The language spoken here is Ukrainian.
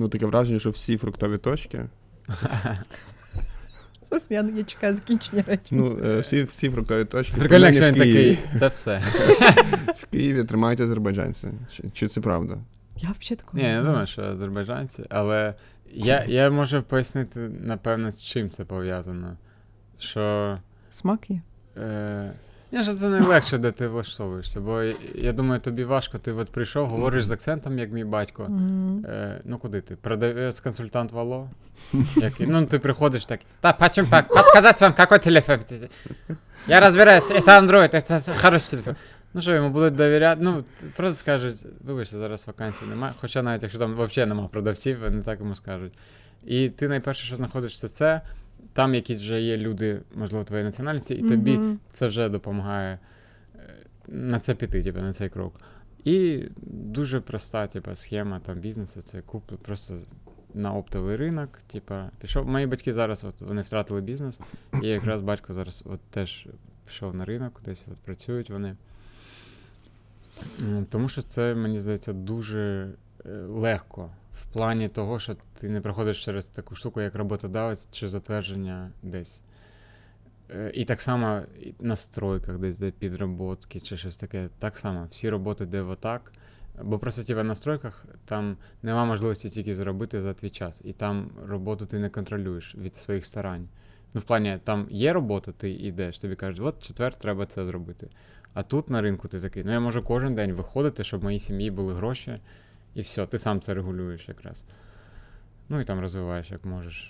ну, таке враження, що всі фруктові точки, Сосм'ян, я чекаю закінчення речі. ну, е, всі, всі фруктові точки Прикольно, якщо він в Києві, такий, це все. в Києві тримають азербайджанці. Чи, чи це правда? Я взагалі такого Ні, я не знаю. думаю, що азербайджанці, але я, я можу пояснити, напевно, з чим це пов'язано. Що. Смак є. Е, я ж це найлегше, де ти влаштовуєшся, бо я, думаю, тобі важко, ти от прийшов, говориш з акцентом, як мій батько. Е, ну куди ти? Продавець консультант Вало? Який? Ну, ти приходиш так. Та, почем так? Подсказать вам, какой телефон? Я розбираюсь, это Android, это хороший телефон. Ну що, йому будуть довіряти. Ну, просто скажуть, вибачте, зараз вакансій немає. Хоча навіть якщо там взагалі немає продавців, вони так йому скажуть. І ти найперше, що знаходиш, це це. Там якісь вже є люди, можливо, твоєї національності, і тобі Мгм. це вже допомагає е, на це піти, типу, на цей крок. І дуже проста, типу, схема там бізнесу, це купи просто на оптовий ринок. Типу, пішов. Мої батьки зараз от, вони втратили бізнес, і якраз батько зараз от, теж пішов на ринок, десь от, працюють вони. Тому що це, мені здається, дуже е, легко. В плані того, що ти не проходиш через таку штуку, як роботодавець чи затвердження десь. Е, І так само на стройках, десь де підроботки чи щось таке. Так само, всі роботи де отак. Бо просто тебе на стройках там нема можливості тільки заробити за твій час. І там роботу ти не контролюєш від своїх старань. Ну, в плані, там є робота, ти йдеш, тобі кажуть, от четвер треба це зробити. А тут на ринку ти такий, ну я можу кожен день виходити, щоб в моїй сім'ї були гроші, і все, ти сам це регулюєш якраз. Ну і там розвиваєш, як можеш.